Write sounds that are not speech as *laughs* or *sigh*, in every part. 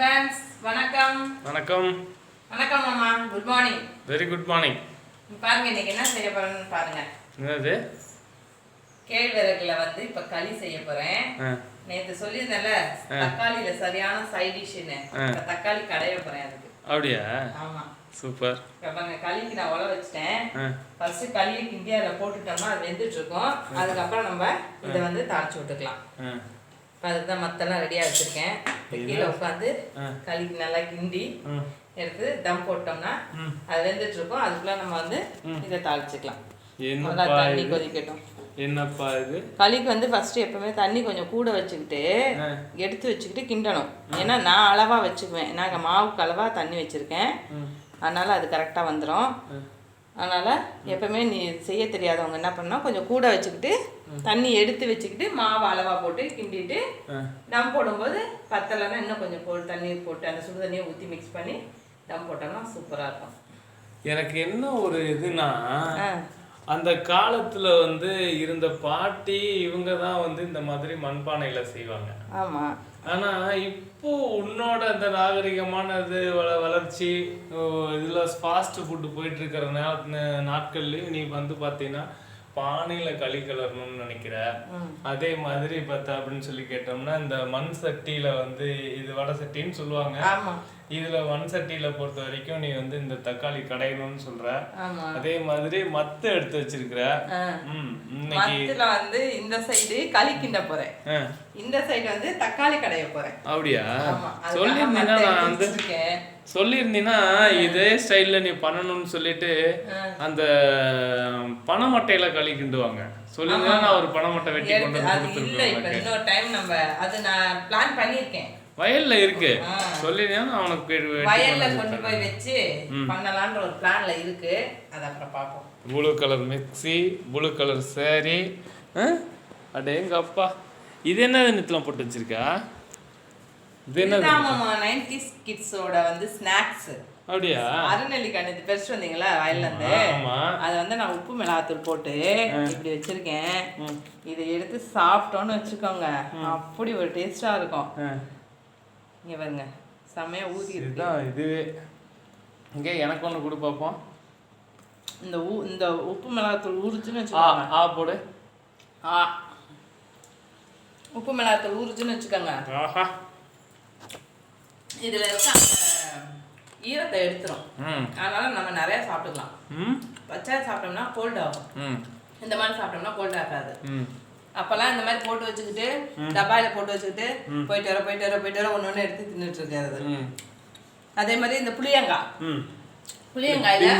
Friends வணக்கம். வணக்கம். வணக்கம் அம்மா good morning very good morning பாருங்க இன்னைக்கு என்ன செய்ய போறேன்னு பாருங்க. என்னது? கேழ்வரகுல வந்து இப்ப களி செய்ய போறேன். நேத்து சொல்லியிருந்தேன்ல தக்காளியில சரியான சைட் டிஷ்னு இப்ப தக்காளி கடைய போறேன் அதுக்கு. அப்படியா? ஆமா. சூப்பர். பாருங்க களிக்கு நான் உழ வச்சிட்டேன். ஃபர்ஸ்ட் களியை கிண்டி அதில் போட்டுட்டோம்னா அது வெந்துட்டு இருக்கும் அதுக்கப்புறம் நம்ம இதை வந்து தாளிச்சு விட்டுக்கலாம். இப்போ அதுக்கு தான் மத்தெல்லாம் ரெடியாக வச்சிருக்கேன். கீழே உட்காந்து. களிக்கு நல்லா கிண்டி எடுத்து தம் போட்டோம்னா. அது வெந்துட்டு இருக்கும் அதுக்குள்ள நம்ம வந்து இதை தாளிச்சுக்கலாம். நல்லா தண்ணி கொதிக்கட்டும். என்னப்பா இது? களிக்கு வந்து ஃபர்ஸ்ட் எப்பவுமே தண்ணி கொஞ்சம் கூட வச்சுக்கிட்டு. எடுத்து வச்சுக்கிட்டு கிண்டணும். ஏன்னா நான் அளவா வச்சுக்குவேன். நாங்கள் மாவுக்கு அளவா தண்ணி வச்சிருக்கேன். அதனால அது கரெக்டாக வந்துடும் அதனால எப்பவுமே நீ செய்ய தெரியாதவங்க என்ன பண்ணா கொஞ்சம் கூட வச்சுக்கிட்டு தண்ணி எடுத்து வச்சுக்கிட்டு மாவு அளவா போட்டு கிண்டிட்டு தம் போடும்போது பத்தலைன்னா இன்னும் கொஞ்சம் போ தண்ணி போட்டு அந்த சுடு தண்ணியை ஊற்றி மிக்ஸ் பண்ணி தம் போட்டோம்னா சூப்பராக இருக்கும். எனக்கு என்ன ஒரு இதுனா அந்த காலத்துல வந்து இருந்த பாட்டி இவங்க தான் வந்து இந்த மாதிரி மண்பானையில செய்வாங்க. ஆமாம் ஆனா இப்போ உன்னோட அந்த நாகரிகமான இது வள வளர்ச்சி இதுல ஃபாஸ்ட் ஃபுட்டு போயிட்டு இருக்கிற நாட்கள்லயும் நீ வந்து பாத்தீங்கன்னா பானையில களி கலரணும்னு நினைக்கிற. அதே மாதிரி பார்த்தா அப்படின்னு சொல்லி கேட்டோம்னா இந்த மண் சட்டியில வந்து இது வடை சட்டின்னு சொல்லுவாங்க. இதுல மண் சட்டியில பொறுத்த வரைக்கும் நீ வந்து இந்த தக்காளி கடையணும்னு சொல்ற. அதே மாதிரி மத்து எடுத்து வச்சிருக்கிற. மத்துல வந்து இந்த சைடு களி கிண்ட போறேன். இந்த சைடு வந்து தக்காளி கடைய போறேன். அப்படியா? சொல்லியிருந்தீங்கன்னா நான் வந்து. சொல்லியிருந்தீங்கன்னா இதே ஸ்டைல்ல நீ பண்ணணும்னு சொல்லிட்டு அந்த பனைமட்டையில களி கிண்டுவாங்க. சொல்லியிருந்தா நான் ஒரு பனைமட்டை வெட்டி கொண்டு வந்து. இன்னொரு டைம் நம்ம அது நான் பிளான் பண்ணிருக்கேன் வயல்ல இருக்கு. வெட்டி கொண்டு வயல்ல கொண்டு போய் வச்சு பண்ணலான்ற ஒரு பிளான்ல இருக்கு. அது அப்புறம் பார்ப்போம். Blue colour mixie blue colour sari அடேங்க அப்பா. இது என்ன நித்தலாம் போட்டு வச்சிருக்கா? இது மாமா நைன்டிஸ் கிட்ஸோட வந்து ஸ்நாக்ஸ் அப்படியா? அருநெல்லிக்காய் நேற்று பெருசு வந்தீங்களா வயல்ல இருந்து ஆமா. அதை வந்து நான் உப்பு மிளகாத்தூள் போட்டு இப்படி வச்சிருக்கேன். இதை எடுத்து சாப்பிட்டோன்னு வச்சுக்கோங்க. அப்படி ஒரு டேஸ்டா இருக்கும். இங்க பாருங்க. செம்மையா ஊதி இதுதான் இதுவே. இங்கே எனக்கு ஒன்று கொடு பார்ப்போம் இந்த ஊ இந்த உப்பு மிளகாத்தூள் ஊறுச்சுன்னு வச்சுக்கோங்க. ஆ போடு. ஆ. உப்பு மிளகாத்தூள் ஊறுச்சுன்னு வச்சுக்கோங்க. ஆஹா. இதுல இருக்க ஈரத்தை எடுத்துரும். அதனால நம்ம நிறைய சாப்பிட்டுக்கலாம். பச்சை சாப்பிட்டோம்னா கோல்ட் ஆகும். இந்த மாதிரி சாப்பிட்டோம்னா கோல்ட் ஆகாது. அப்பெல்லாம் இந்த மாதிரி போட்டு வச்சுக்கிட்டு டப்பாயில போட்டு வச்சுக்கிட்டு போயிட்டு வர போயிட்டு வர போயிட்டு வர ஒன்று ஒன்று எடுத்து தின்னுட்டு இருக்கிறது. ம். அதே மாதிரி இந்த புளியங்காய். புளியங்காயில.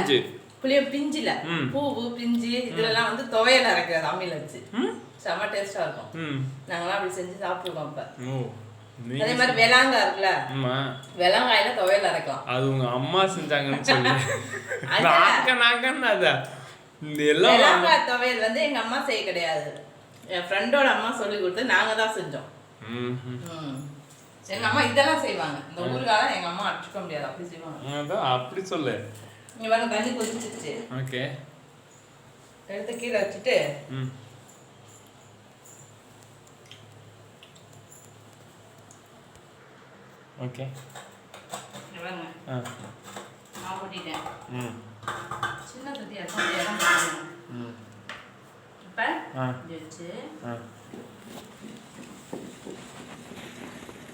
புளிய பிஞ்சில. பூவு பிஞ்சு இதுலலாம் வந்து துவையல் அரைக்கிறது அம்மியில வச்சு. ம். செம்ம டேஸ்டா இருக்கும். நாங்களாம் அப்படி செஞ்சு ஓ நீ அதே மாதிரி வெளாங்காய் இருக்குல்ல? வெளாங்காயில துவையல் அரைக்கலாம். அது உங்க அம்மா செஞ்சாங்கன்னு சொல்லி. நாங்க நாங்கன்னு அத. இந்த எல்லாம் வெளாங்காய் துவையல் வந்து எங்க அம்மா செய்ய கிடையாது. என் ஃப்ரெண்டோட அம்மா சொல்லி கொடுத்து நாங்க தான் செஞ்சோம். எங்க அம்மா இதெல்லாம் செய்வாங்க. இந்த ஊருக்கால எங்க அம்மா அடிச்சுக்க முடியாது. அப்படி செய்வாங்க. அதான் அப்படி சொல்லு. இங்க பாருங்க தண்ணி கொதிச்சிருச்சு. ஓகே. எடுத்து கீழே வச்சுட்டு ஓகே. மாவு ஊட்டிட்டேன் ம். சின்ன தட்டி. ம். இப்ப வச்சு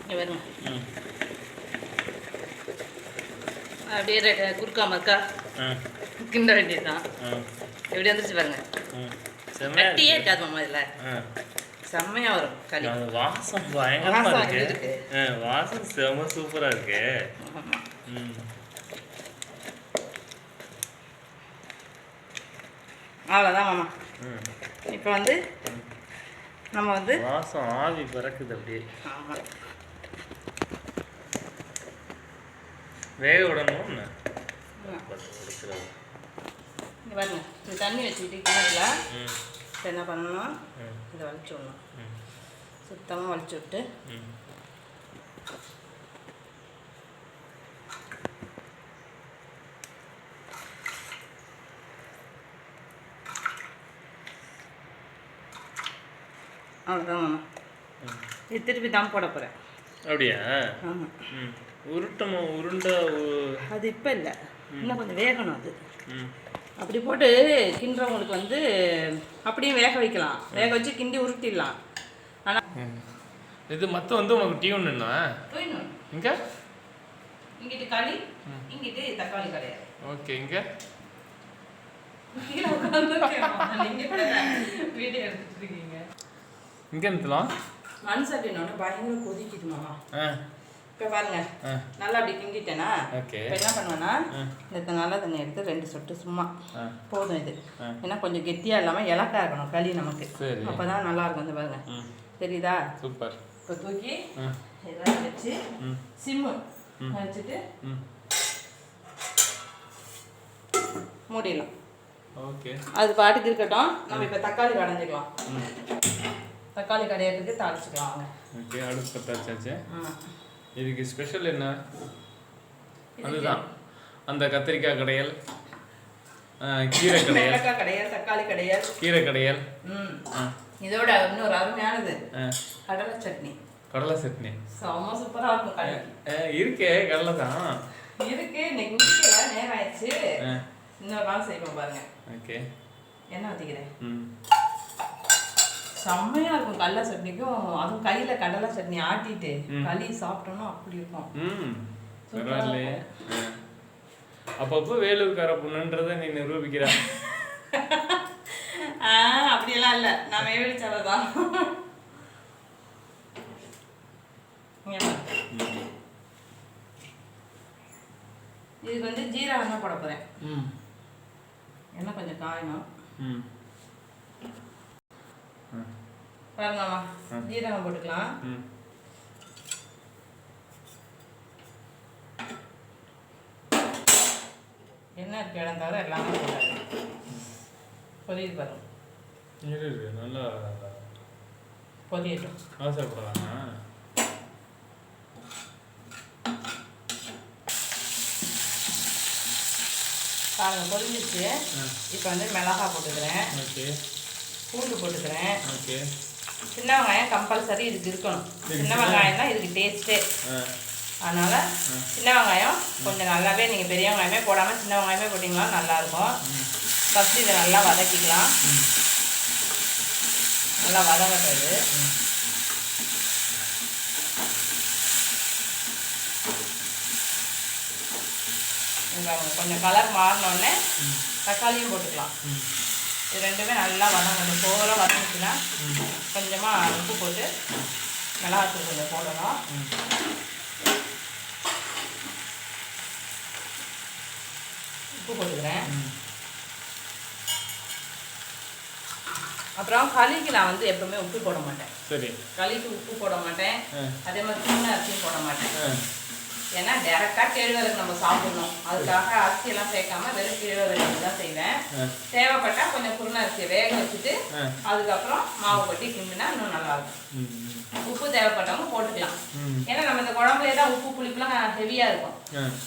இங்க பாருங்க. ம் அப்படியே குறுக்கா மக்கா கிண்ட வேண்டியதுதான். எப்படி வந்துருச்சு பாருங்க. கட்டியே இருக்கு. இருக்காது மாமா இதுல. செம்மையா வரும் களி. வாசம் பயங்கரமா இருக்கு. வாசம் செம சூப்பரா இருக்கு. அவ்வளோதான் மாமா. ம். இப்போ வந்து நம்ம வந்து வாசம் ஆவி பறக்குது அப்படியே. ஆமா. வேக விடணும். இங்க பாருங்க. இந்த தண்ணி வச்சுக்கிட்டு கிணத்துல என்ன பண்ணணும்? இதை வலிச்சு விடணும். ம். சுத்தமாக வலிச்சு விட்டு ம் அவ்வளோதான் மாமா ம் இது திருப்பி தம் போட போகிறேன் அப்படியா? ஆமாம் உருட்டமா உருண்டை அது இப்போ இல்லை. இன்னும் கொஞ்சம் வேகணும் அது. அப்படி போட்டு கிண்டுறவங்களுக்கு வந்து அப்படியே வேக வைக்கலாம். வேக வச்சு கிண்டி உருட்டிடலாம். ஆனால் இது மொத்தம் வந்து உனக்கு என்ன போயிடணும் இங்கே? இங்கிட்டு களி இங்கிட்டு தக்காளி கிடையாது. ஓகே இங்கே? வீடியோ எடுத்துட்டு இருக்கீங்க. இங்கே நிறுத்தலாம் மண் சட்டினோன்னு பயங்கர கொதிக்குது மாமா. இப்போ பாருங்க. நல்லா அப்படி கிண்டிட்டேனா? இப்போ என்ன பண்ணுவேன்னா இந்த நல்ல தண்ணி எடுத்து ரெண்டு சொட்டு சும்மா. போதும் இது. ஏன்னா கொஞ்சம் கெட்டியாக இல்லாமல் இலக்கா இருக்கணும் களி நமக்கு. அப்போ தான் நல்லா இருக்கும் வந்து பாருங்க தெரியுதா? சூப்பர். இப்போ தூக்கி இதெல்லாம் வச்சு சிம்மு வச்சுட்டு மூடிடலாம். ஓகே. அது பாட்டுக்கு இருக்கட்டும். நம்ம இப்போ தக்காளி கடைஞ்சிக்கலாம் தக்காளி கடையிறதுக்கு தாளிச்சுக்கலாம் வாங்க ஓகே அடுப்பு பத்தாச்சாச்சு. இதுக்கு ஸ்பெஷல் என்ன? அதுதான். அந்த கத்திரிக்காய் கடையல் கீரை கடையல். கடையல் தக்காளி கடையல். கீரை கடையல். இதோட இன்னொரு அருமையானது. கடலை சட்னி. கடலை சட்னி. செம்ம சூப்பராக இருக்கும் இருக்கே கடலை தான். இருக்கு இன்னைக்கு முடிக்கல நேரம் ஆயிடுச்சு. இன்னொரு நாள் செய்வோம் பாருங்க. ஓகே. என்ன ஊற்றிக்கிறேன் ம். செம்மையா இருக்கும் கடலை சட்னிக்கும். அதுவும் கையில கடலை சட்னி ஆட்டிட்டு. களி சாப்பிட்டோம்னா அப்படி இருக்கும். பரவாயில்லையே. அப்பப்போ வேலூர்கார பொண்ணுன்றதை நீ நிரூபிக்கிற. அப்படியெல்லாம் இல்லை. நான் மேவடிச்சால தான். இங்க பாரு. ம். இதுக்கு வந்து ஜீரகம் தான் போட போறேன். எண்ணெய் கொஞ்சம் காயணும். ம். பாருங்கம்மா ஜீரகம் போட்டுக்கலாம். எண்ணெய் இருக்க இடம் தவிர எல்லாமே போடாது. பொரியுது பாருங்க. நல்லா பொரியட்டும் ஆசைப்படுறாங்க பாருங்க பொரிஞ்சிச்சு இப்போ வந்து மிளகாய் போட்டுக்கிறேன். ஓகே. பூண்டு போட்டுக்கிறேன். ஓகே. சின்ன வெங்காயம் கம்பல்சரி இதுக்கு இருக்கணும். சின்ன வெங்காயம் தான் இதுக்கு டேஸ்ட்டே அதனால சின்ன வெங்காயம் கொஞ்சம் நல்லாவே நீங்கள் பெரிய வெங்காயமே போடாமல் சின்ன வெங்காயமே போட்டிங்கன்னா நல்லாயிருக்கும். ஃபஸ்ட்டு இதை நல்லா வதக்கிக்கலாம். நல்லா வதங்கட்டது கொஞ்சம் கலர் மாறினோடனே தக்காளியும் போட்டுக்கலாம். இது ரெண்டுமே நல்லா வதங்கணும் சோறாக வதங்கிச்சுன்னா கொஞ்சமாக உப்பு போட்டு மிளகாத்தூள் கொஞ்சம் போடணும். உப்பு போட்டுக்கிறேன். அப்புறம் களிக்கு நான் வந்து எப்பவுமே உப்பு போட மாட்டேன். சரி. களிக்கு உப்பு போட மாட்டேன். அதே மாதிரி தூண அரிசியும் போட மாட்டேன். ஏன்னா டேரெக்டாக கேழ்வரகு நம்ம சாப்பிடணும். அதுக்காக அரிசியெல்லாம் சேர்க்காம வெறும் கேழ்வரகு தான் செய்வேன். தேவைப்பட்டா கொஞ்சம் குருண அரிசியை வேக வச்சுட்டு. அதுக்கப்புறம் மாவு கொட்டி கிண்டினா இன்னும் நல்லா இருக்கும் ம். உப்பு தேவைப்பட்டவங்க போட்டுக்கலாம். ஏன்னா நம்ம இந்த குழம்புலே தான் உப்பு புளிப்புலாம் ஹெவியாக இருக்கும்.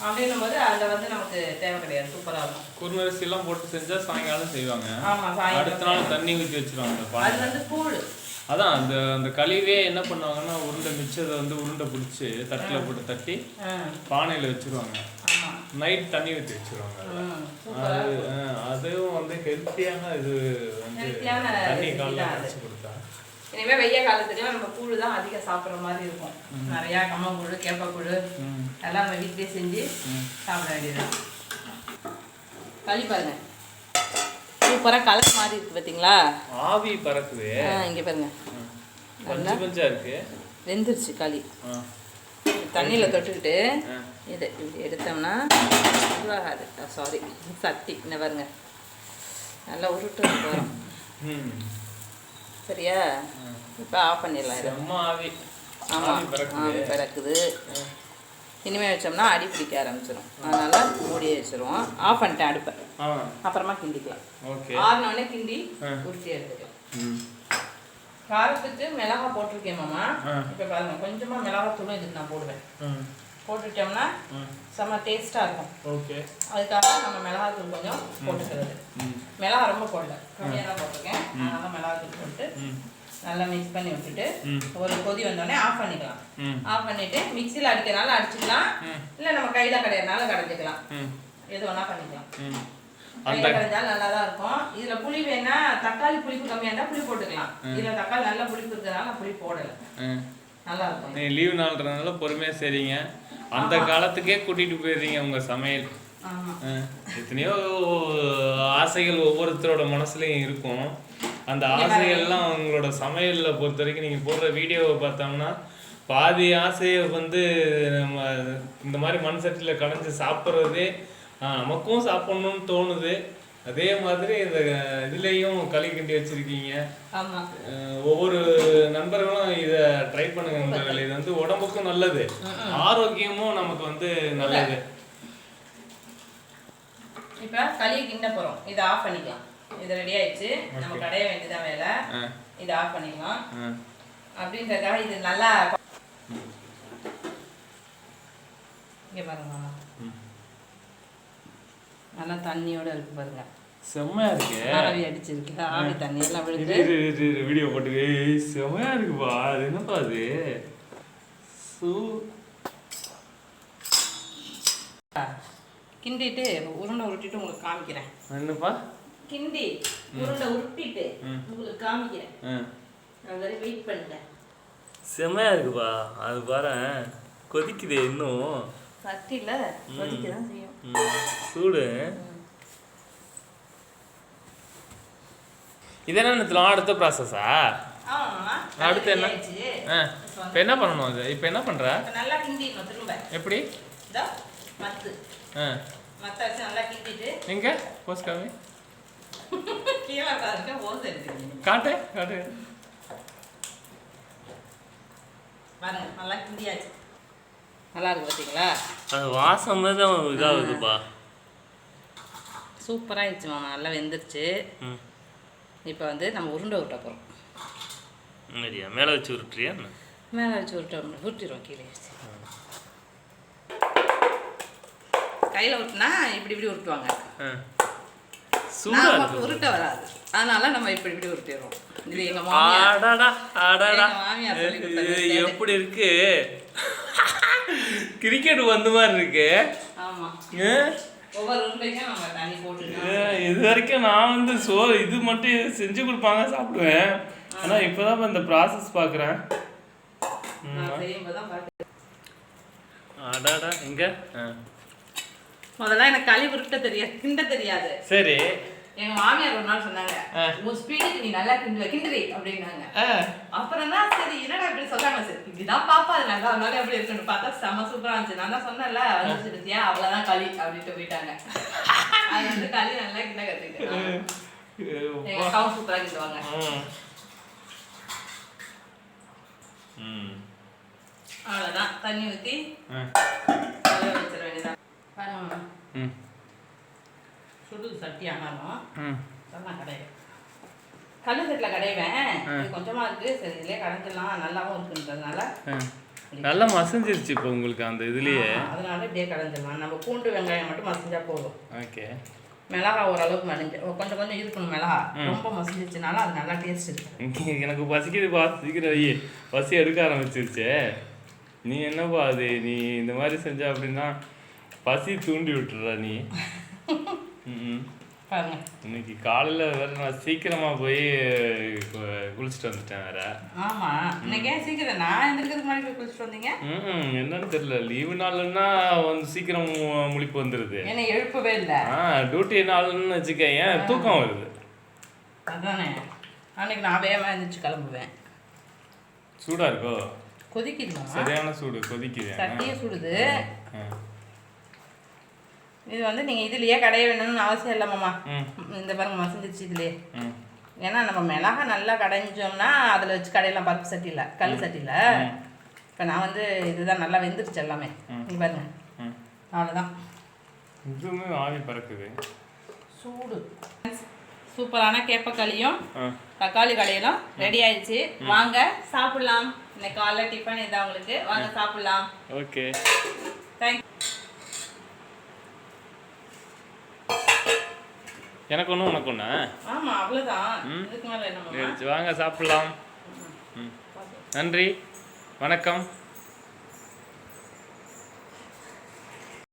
அப்படின்னும் போது அதில் வந்து நமக்கு தேவை கிடையாது. சூப்பராக இருக்கும். குறுநரிசி எல்லாம் போட்டு செஞ்சா சாயங்காலம் செய்வாங்க. ஆமாம் சாயங்காலம் அடுத்த நாள் தண்ணி ஊற்றி வச்சிருவாங்க. அது வந்து கூழ். அதான் அந்த அந்த கழிவே என்ன பண்ணுவாங்கன்னா உருண்டை மிச்சத்தை வந்து உருண்டை பிடிச்சி தட்டில் போட்டு தட்டி பானையில் வச்சிருவாங்க. நைட் தண்ணி ஊற்றி வச்சிருவாங்க அது அதுவும் வந்து ஹெல்த்தியான இது வந்து தண்ணி அது. கரைச்சி கொடுத்தா. இனிமே வெய்ய காலத்துக்குலாம் நம்ம கூழ் தான் அதிகம் சாப்பிட்ற மாதிரி இருக்கும். நிறையா கம்மங்கூழ் கேப்பக்கூழ் எல்லாம் நம்ம வீட்டிலே செஞ்சு சாப்பிட வேண்டியதுதான். களி பாருங்க. சூப்பராக கலர் மாதிரி இருக்கு பார்த்தீங்களா ஆவி பறக்குது. ஆ இங்கே பாருங்க. பஞ்சா இருக்கு. வெந்துருச்சு களி. தண்ணியில் தொட்டுக்கிட்டு. இது இப்படி எடுத்தோம்னா இதுவாகாது சாரி சட்டி. இந்த பாருங்க. நல்லா உருட்டு போகிறோம் சரியா? இப்போ ஆஃப் பண்ணிடலாம் இதை. செம்ம ஆவி. ஆமாம் ஆவி பிறக்குது. இனிமேல் வச்சோம்னா அடி பிடிக்க ஆரம்பிச்சிடும் அதனால் மூடியே வச்சிருவோம். ஆஃப் பண்ணிட்டேன் அடுப்பை. அப்புறமா கிண்டிக்கலாம். ஓகே. ஆறினோடனே கிண்டி. உருட்டி எடுத்துக்கலாம். காரத்துக்கு மிளகா போட்டிருக்கேன் மாமா. இப்போ பாருங்க கொஞ்சமாக மிளகா தூளும் இதுக்கு நான் போடுவேன். போட்டுட்டோம்னா செம்ம டேஸ்ட்டாக இருக்கும். ஓகே. அதுக்காக நம்ம மிளகாத்தூள் கொஞ்சம் போட்டுக்கிறது. மிளகா ரொம்ப போடல. கம்மியாக தான் போட்டிருக்கேன். அதனால மிளகாத்தூள் போட்டு நல்லா மிக்ஸ் பண்ணி விட்டுட்டு. ஒரு கொதி வந்தோடனே ஆஃப் பண்ணிக்கலாம். ஆஃப் பண்ணிட்டு மிக்ஸியில் அடிக்கிறனால அடிச்சுக்கலாம். இல்லை நம்ம கையில் கடையிறனால கடைஞ்சிக்கலாம். எது வேணா பண்ணிக்கலாம். கையில் கடைஞ்சாலும் நல்லா தான் இருக்கும். இதில் புளி வேணா தக்காளி புளிப்பு கம்மியாக இருந்தால் புளி போட்டுக்கலாம். இதில் தக்காளி நல்ல புளிப்பு இருக்கிறதுனால புளி போடலை. நல்லா இருக்கும். நீ லீவு நாள்ன்றதுனால பொறுமையா செய்றீங்க. அந்த காலத்துக்கே கூட்டிட்டு போயிடுறீங்க உங்க சமையல். எத்தனையோ ஆசைகள் ஒவ்வொருத்தரோட மனசுலயும் இருக்கும். அந்த ஆசைகள்லாம் உங்களோட சமையல்ல பொறுத்த வரைக்கும் நீங்க போடுற வீடியோவை பார்த்தோம்னா பாதி ஆசையை வந்து நம்ம இந்த மாதிரி மண் சட்டியில் கடைஞ்சி சாப்பிட்றதே நமக்கும் சாப்பிடணும்னு தோணுது. அதே மாதிரி இந்த இதுலேயும் களி கிண்டி வச்சிருக்கீங்க. ஒவ்வொரு நண்பர்களும் இதை ட்ரை பண்ணுங்க நண்பர்கள். இது வந்து உடம்புக்கும் நல்லது. ஆரோக்கியமும் நமக்கு வந்து நல்லது. இப்போ களியை கிண்ட போகிறோம் இதை ஆஃப் பண்ணிக்கலாம். இது ரெடி ஆயிடுச்சு. நம்ம கடைய வேண்டியதான் வேலை இதை ஆஃப் பண்ணிக்கலாம். அப்படின்றதுக்காக இது நல்லா இங்கே பாருங்க. நல்லா தண்ணியோட இருக்கு பாருங்க. செம்மையா இருக்கு. ஆவி அடிச்சிருக்கு. ஆவி தண்ணி எல்லாம் விழுது. வீடியோ போட்டு. செம்மையா இருக்குப்பா. அது என்னப்பா அது? சூ. கிண்டிட்டு உருண்டை உருட்டிட்டு உங்களுக்கு காமிக்கிறேன். என்னப்பா? கிண்டி உருண்டை உருட்டிட்டு. உங்களுக்கு காமிக்கிறேன். அது வரை வெயிட் பண்ணுங்க செம்மையா இருக்குப்பா. அது பாரு கொதிக்குது இன்னும். சட்டியில் கொதிக்க தான் செய்யும். சூடு. இதெல்லாம் அடுத்த ப்ராசஸா அடுத்து என்ன? இப்போ என்ன பண்ணணும் அது? இப்போ என்ன பண்ற? இப்போ நல்லா கிண்டிடணும் திரும்ப. எப்படி? இதோ மத்து. ஆ. மத்த வச்சு நல்லா கிண்டிட்டு. எங்க? போஸ்ட் காமி கீழே பாருங்க ஓசை இருக்குது காட்டு காட்டு. பாருங்க நல்லா கிண்டியாச்சு. நல்லா இருக்கு பார்த்தீங்களா அது வாசம் தான் இதாகுதுப்பா. சூப்பராக மாமா நல்லா வெந்துருச்சு. ம். இப்போ வந்து நம்ம உருண்டை போகிறோம் சரியா மேலே வச்சு உருட்டுறியா மேலே வச்சு உருட்ட உருட்டிடுவோம் கீழே வச்சு. கையில் உருட்டினா இப்படி இப்படி உருட்டுவாங்க. நமக்கு உருட்ட வராது. அதனால நம்ம இப்படி இப்படி உருட்டிடுவோம் இது எங்க மாமியார். எப்படி இருக்கு? *laughs* கிரிக்கெட் வந்த மாதிரி இருக்கு. இது வரைக்கும் நான் வந்து சோறு இது மட்டும் செஞ்சு கொடுப்பாங்க சாப்பிடுவேன். ஆனா இப்பதான் இந்த ப்ராசஸ் பார்த்து அடாடா எங்க. முதல்ல எனக்கு களி உருட்ட தெரியாது கிண்ட தெரியாது. சரி. எங்க மாமியார் ஒரு நாள் சொன்னாங்க. உன் ஸ்பீடுக்கு நீ நல்லா கிண்டுவ கிண்டுறி அப்படின்னாங்க. அப்புறம் தான் சரி என்னடா இப்படி சொல்றாங்க? சரி இப்படிதான் பாப்பா அது நல்லா இருந்தாலும் எப்படி இருக்குன்னு பார்த்தா செம சூப்பரா இருந்துச்சு. நான் தான் சொன்னேன்ல வந்துச்சு பத்தியா அவ்வளவுதான் களி அப்படின்ட்டு போயிட்டாங்க. *laughs* அது வந்து களி நல்லா கிண்ட கத்துக்கிட்டேன் எங்க அக்காவும் சூப்பரா கிண்டுவாங்க. அவ்வளவுதான். தண்ணி ஊத்தி ஆ. வேக வச்சிட வேண்டியதான் பாருங்க மாமா. ம். சட்டி ஆனாலும். சொன்னா கடைவேன் கல்லு செட்டில் கடைவேன் இது கொஞ்சமா இருக்கு. சரி இதுலயே கடைஞ்சிடலாம் நல்லாவும் இருக்குன்றதுனால. நல்லா மசஞ்சிருச்சு இப்போ உங்களுக்கு அந்த இதுலயே. அதனால இப்படியே கடைஞ்சிடலாம் நம்ம பூண்டு வெங்காயம் மட்டும் மசிஞ்சா போதும். ஓகே. மிளகா ஓரளவுக்கு மடிஞ்சு கொஞ்சம் கொஞ்சம் இருக்கணும் மிளகா. ரொம்ப மசிஞ்சிச்சுனால அது நல்லா டேஸ்ட் இருக்கு. எனக்கு பசிக்குதுப்பா சீக்கிரம் வை பசி எடுக்க ஆரம்பிச்சிருச்சே. நீ என்னப்பா அது? நீ இந்த மாதிரி செஞ்ச அப்படின்னா பசி தூண்டி விட்டுற நீ. *laughs* ம். பாருங்க. இன்னைக்கு காலையில் வேற நான் சீக்கிரமாக போய் குளிச்சுட்டு வந்துட்டேன் வேற. ஆமா. இன்னைக்கு ஏன் சீக்கிரம்? நான் எந்திரிக்கிறதுக்கு முன்னாடி போய் குளிச்சுட்டு வந்தீங்க? ம் என்னன்னு தெரியல. லீவு நாள்னா வந்து சீக்கிரம் முழிப்பு வந்துடுது என்னை எழுப்பவே இல்லை. ஆ டியூட்டி நாள்னு வச்சுக்க ஏன் தூக்கம் வருது. அதானே. அன்னைக்கு நான் வேகமாக எழுந்திரிச்சு கிளம்புவேன். சூடா இருக்கோ? கொதிக்குதுமா? சரியான சூடு கொதிக்குது. சட்டியே சுடுது. இது வந்து நீங்க இதுலயே கடைய வேணும்னு அவசியம் இல்லை மாமா. ம். இந்த பாருங்க மசிஞ்சிருச்சு இதுலயே. ஏன்னா நம்ம மிளகா நல்லா கடைஞ்சோம்னா அதில் வச்சு கடையெல்லாம் பருப்பு சட்டியில் கல் சட்டியில். இப்போ நான் வந்து இதுதான் நல்லா வெந்துருச்சு எல்லாமே. நீ பாருங்க. அவ்வளோதான் இதுவுமே ஆவி பறக்குது. சூடு. சூப்பரான கேப்பக்களியும் தக்காளி கடையிலும் ரெடி ஆயிடுச்சு. வாங்க சாப்பிடலாம். இன்னைக்கு காலைல டிஃபன் இதான் உங்களுக்கு. வாங்க சாப்பிடலாம். ஓகே. தேங்க் எனக்கு ஒன்று உனக்கு ஒன்று ஆமாம் அவ்வளோதான் வாங்க சாப்பிட்லாம். நன்றி. வணக்கம்.